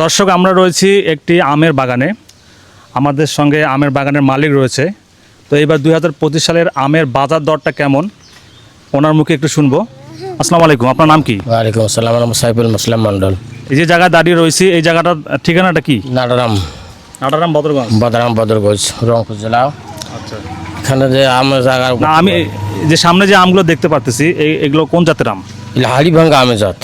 দর্শক আমরা রয়েছি একটি আমের বাগানে। আমাদের সঙ্গে আমের বাগানের মালিক রয়েছে। তো এবার দুই হাজার পঁচিশ সালের আমের বাজার দরটা কেমন? ওনার মুখে একটু শুনব। আসসালামু আলাইকুম আপনার নাম কি? ওয়ালাইকুম আসসালাম আমার সাইফুল মুসলাম মন্ডল এই যে জায়গায় দাঁড়িয়ে রয়েছি এই জায়গাটার ঠিকানাটা কি? নাটারাম। নাটারাম বদরগঞ্জ? বদরাম বদরগঞ্জ রংপুর জেলা। আচ্ছা। এখানে যে আমের জায়গা আমি যে সামনে যে আমগুলো দেখতে পারতেছি এগুলো কোন জাতের আম? হাড়ি ভাঙ্গা আমের জাত।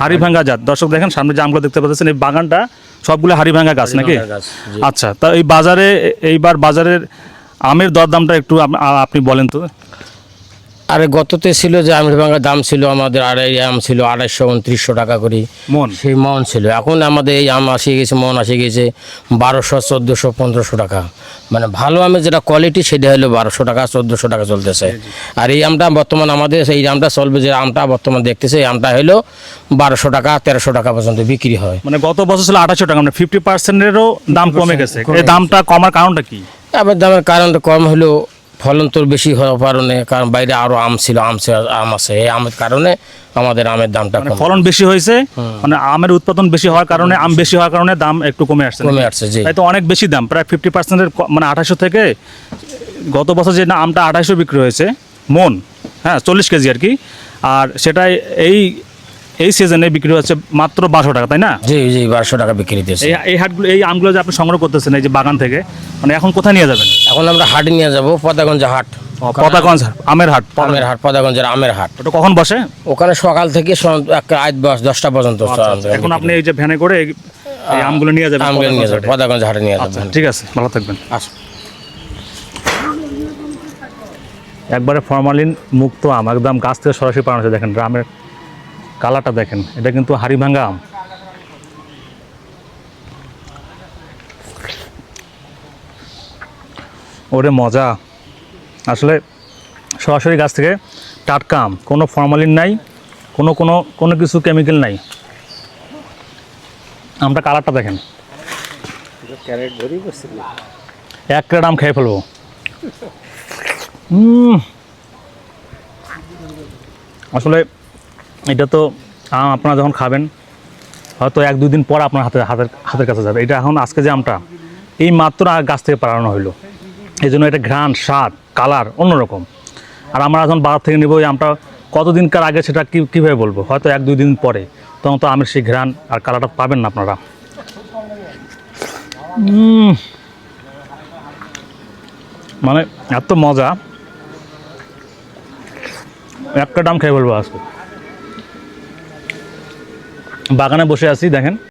হাড়ি ভাঙ্গা জাত। দর্শক দেখেন সামনে যে আমগুলো দেখতে পাচ্ছেন এই বাগানটা সবগুলো হাড়ি ভাঙ্গা গাছ নাকি। আচ্ছা তা এই বাজারে এইবার বাজারের আমের দরদামটা একটু আপনি বলেন তো। আরে গততে ছিল যে আমের ভাঙ্গা দাম ছিল আমাদের আড়াই আম ছিল আড়াইশো উনত্রিশশো টাকা করে। মন? সেই মন ছিল। এখন আমাদের এই আম আসে গেছে মন আসে গেছে বারোশো চোদ্দোশো পনেরোশো টাকা। মানে ভালো আমের যেটা কোয়ালিটি সেটা হলো বারোশো টাকা চোদ্দোশো টাকা চলতেছে। আর এই আমটা বর্তমান আমাদের এই আমটা চলবে যে আমটা বর্তমান দেখতেছে এই আমটা হলো বারোশো টাকা তেরোশো টাকা পর্যন্ত বিক্রি হয়। মানে গত বছর ছিল আঠাশশো টাকা মানে ফিফটি পার্সেন্টেরও দাম কমে গেছে। এই দামটা কমার কারণটা কি? আবার দামের কারণটা কম হলো ফলন তোর বেশি হওয়ার কারণে কারণ বাইরে আরও আম ছিল আম ছিল- আম আছে এই আমের কারণে আমাদের আমের দামটা মানে ফলন বেশি হয়েছে মানে আমের উৎপাদন বেশি হওয়ার কারণে আম বেশি হওয়ার কারণে দাম একটু কমে আসছে কমে আসছে জি। তাই তো অনেক বেশি দাম প্রায় ফিফটি পার্সেন্টের মানে আঠাশশো থেকে গত বছর যে আমটা আঠাশশো বিক্রি হয়েছে মন হ্যাঁ চল্লিশ কেজি আর কি। আর সেটাই এই এই সিজনে বিক্রি হচ্ছে মাত্র বারোশো টাকা তাই না? জি জি বারোশো টাকা বিক্রি দিয়েছে। এই হাটগুলো এই আমগুলো যে আপনি সংগ্রহ করতেছেন এই যে বাগান থেকে মানে এখন কোথায় নিয়ে যাবেন? এখন আমরা হাটে নিয়ে যাব পদাগঞ্জ হাট। পতাগঞ্জ আমের হাট। আমের হাট পদাগঞ্জের আমের হাট। ওটা কখন বসে? ওখানে সকাল থেকে দশ- দশটা পর্যন্ত আচ্ছা, এখন আপনি এই যে ভ্যানে করে এই আমগুলো নিয়ে যাবেন আমগুলো নিয়ে পতাগঞ্জ যাব পদাগঞ্জ হাটে নিয়ে আচ্ছা যাব ঠিক আছে ভালো থাকবেন। আসুন। একবারে ফরমালিন মুক্ত আম একদম গাছ থেকে সরাসরি হয়েছে দেখেন আমের কালারটা দেখেন, এটা কিন্তু হাড়ি ভাঙ্গা আম। ওরে মজা। আসলে সরাসরি গাছ থেকে টাটকা আম, কোনো ফর্মালিন নাই, কোনো কোনো কোনো কিছু কেমিক্যাল নাই। আমটা কালারটা দেখেন। এক ক্রেট আম খেয়ে ফেলব। আসলে এটা তো আম আপনারা যখন খাবেন, হয়তো এক, দুই দিন পর আপনার হাতে, হাতের হাতের কাছে যাবে। এটা এখন আজকে যে আমটা, এই মাত্র গাছ থেকে পাড়ানো হইল। এই জন্য এটা ঘ্রাণ, স্বাদ, কালার অন্যরকম। আর আমরা এখন বাজার থেকে নেব এই আমটা, কতদিনকার আগে সেটা কী, কীভাবে বলব? হয়তো এক, দুই দিন পরে। তখন তো আমের সেই ঘ্রাণ আর কালারটা পাবেন না আপনারা। মানে এত মজা। একটা ডাম খেয়ে বলব আজকে। বাগানে বসে আছি দেখেন।